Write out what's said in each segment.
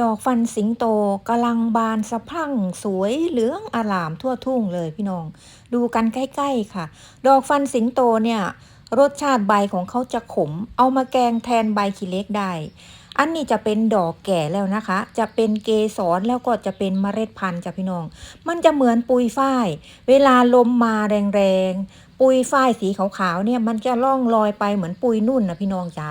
ดอกฟันสิงโตกำลังบานสะพรั่งสวยเหลืองอลามทั่วทุ่งเลยพี่น้อง ดูกันใกล้ๆค่ะ ดอกฟันสิงโตเนี่ย รสชาติใบของเขาจะขม เอามาแกงแทนใบขี้เล็กได้ อันนี้จะเป็นดอกแก่แล้วนะคะ จะเป็นเกสรแล้วก็จะเป็นเมล็ดพันธุ์จ้ะพี่น้อง มันจะเหมือนปุยฝ้าย เวลาลมมาแรงๆปุยฝ้ายสีขาวๆเนี่ยมันจะล่องลอยไปเหมือนปุยนุ่นนะพี่น้องจ๋า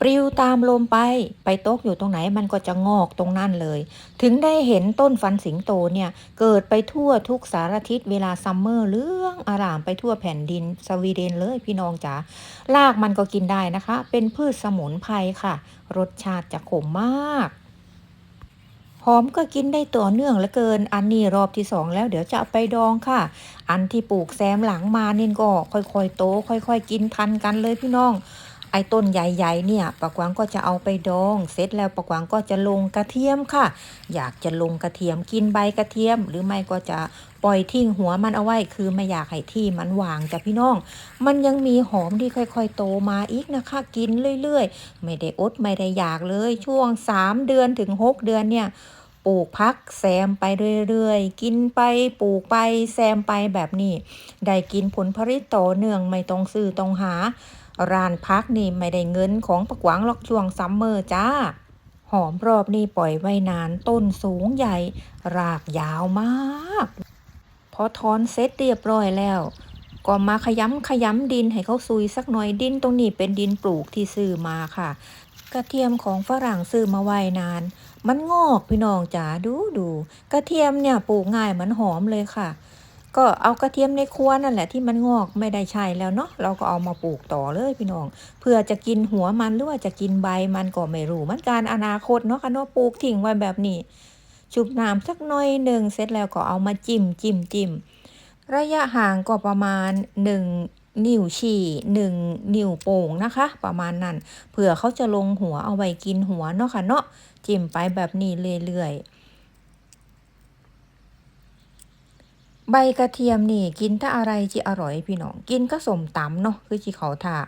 ปลิวตามลมไป ไปตกอยู่ตรงไหนมันก็จะงอกตรงนั้นเลย ถึงได้เห็นต้นฟันสิงโตเนี่ยเกิดไปทั่วทุกสารทิศเวลาซัมเมอร์เรื่องอารามไปทั่วแผ่นดินสวีเดนเลยพี่น้องจ๋ารากมันก็กินได้นะคะ เป็นพืชสมุนไพรค่ะ รสชาติจะขมมากหอมก็กินได้ต่อเนื่องเหลือเกิน อันนี้รอบที่สองแล้วเดี๋ยวจะเอาไปดองค่ะ อันที่ปลูกแซมหลังมานี่ก็ค่อยๆโต ค่อยๆกินทันกันเลยพี่น้อง ไอ้ต้นใหญ่ๆเนี่ยปะกวางก็จะเอาไปดอง เสร็จแล้วปะกวางก็จะลงกระเทียมค่ะ อยากจะลงกระเทียมกินใบกระเทียม หรือไม่ก็จะปล่อยทิ้งหัวมันเอาไว้ คือไม่อยากให้ที่มันวางจ้ะพี่น้อง มันยังมีหอมที่ค่อยๆ โตมาอีกนะคะ กินเรื่อยๆ ไม่ได้อดไม่ได้อยากเลยช่วง 3 เดือนถึง 6 เดือนเนี่ยปลูกพักแซมไปเรื่อยๆ กินไปปลูกไปแซมไปแบบนี้ ได้กินผลผลิตต่อเนื่องไม่ต้องซื้อต้องหา ร้านพักนี่ไม่ได้เงินของประกวางล็อกช่วงซัมเมอร์จ้า หอมรอบนี่ปล่อยไว้นานต้นสูงใหญ่ รากยาวมาก พอถอนเสร็จเรียบร้อยแล้ว ก็มาขยำขยำดินให้เขาซุยสักหน่อยดินตรงนี้เป็นดินปลูกที่ซื้อมาค่ะ กระเทียมของฝรั่งซื้อมาไว้นาน มันงอกพี่น้องจ๋าดูดูกระเทียมเนี่ยปลูกง่ายเหมือนหอมเลยค่ะ ก็เอากระเทียมในครัวนั่นแหละที่มันงอกไม่ได้ใช้แล้วเนาะเราก็เอามาปลูกต่อเลยพี่น้อง เพื่อจะกินหัวมันหรือว่าจะกินใบมันก็ไม่รู้มันการอนาคตเนาะค่ะเนาะปลูกทิ้งไว้แบบนี้ชุบน้ำสักหน่อยหนึ่งเสร็จแล้วก็เอามาจิ้มจิ้มจิ้มระยะห่างก็ประมาณหนึ่งนิ้วชี้หนึ่งนิ้วโป่งนะคะ ประมาณนั้นเผื่อเขาจะลงหัวเอาไว้กินหัวเนาะค่ะเนาะจิ้มไปแบบนี้เรื่อยๆ ใบกระเทียมนี่กินถ้าอะไรที่อร่อยพี่น้องกินก็สมตำเนาะคือที่เขาท่า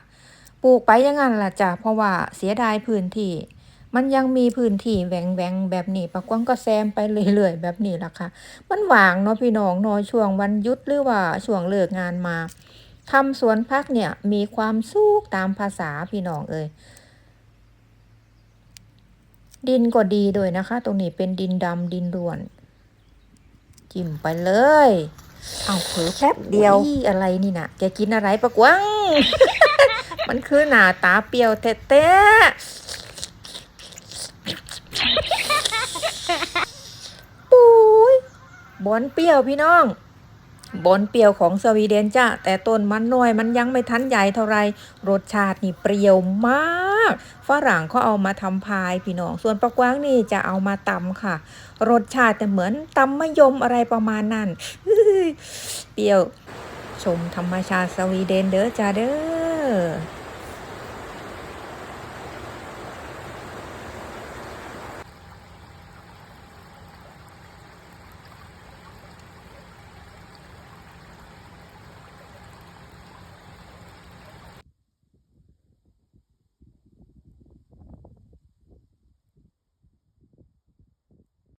ปลูกไปยังงั้นล่ะจ้ะเพราะว่าเสียดายพื้นที่ มันยังมีพื้นที่แหวงแหวงแบบนี้ปะกวงก็แซมไปเรื่อยๆแบบนี้ล่ะค่ะ มันหว่างเนาะพี่น้องเนาะช่วงวันยุดหรือว่าช่วงเลิกงานมาทำสวนพักเนี่ยมีความสุขตามภาษาพี่น้องเอ่ยดินก็ดีด้วยนะคะ ตรงนี้เป็นดินดำดินร่วน จิ้มไปเลย เอาเผลอแป๊บเดียวอีอะไรนี่นะแกกินอะไรปะกวางมันคือหน้าตาเปรี้ยวแท้ๆปุ้ยบอนเปรี้ยวพี่น้องบอนเปรี้ยวของสวีเดนจ้ะแต่ต้นมันน้อยมันยังไม่ทันใหญ่เท่าไรรสชาตินี่เปรี้ยวมาก ฝรั่งเขาเอามาทำพายพี่น้อง ส่วนปลากวางนี่จะเอามาตำค่ะ รสชาติแต่เหมือนตำมะยมอะไรประมาณนั้นเปรี้ยวชมธรรมชาติสวีเดนเด้อจ้าเด้อ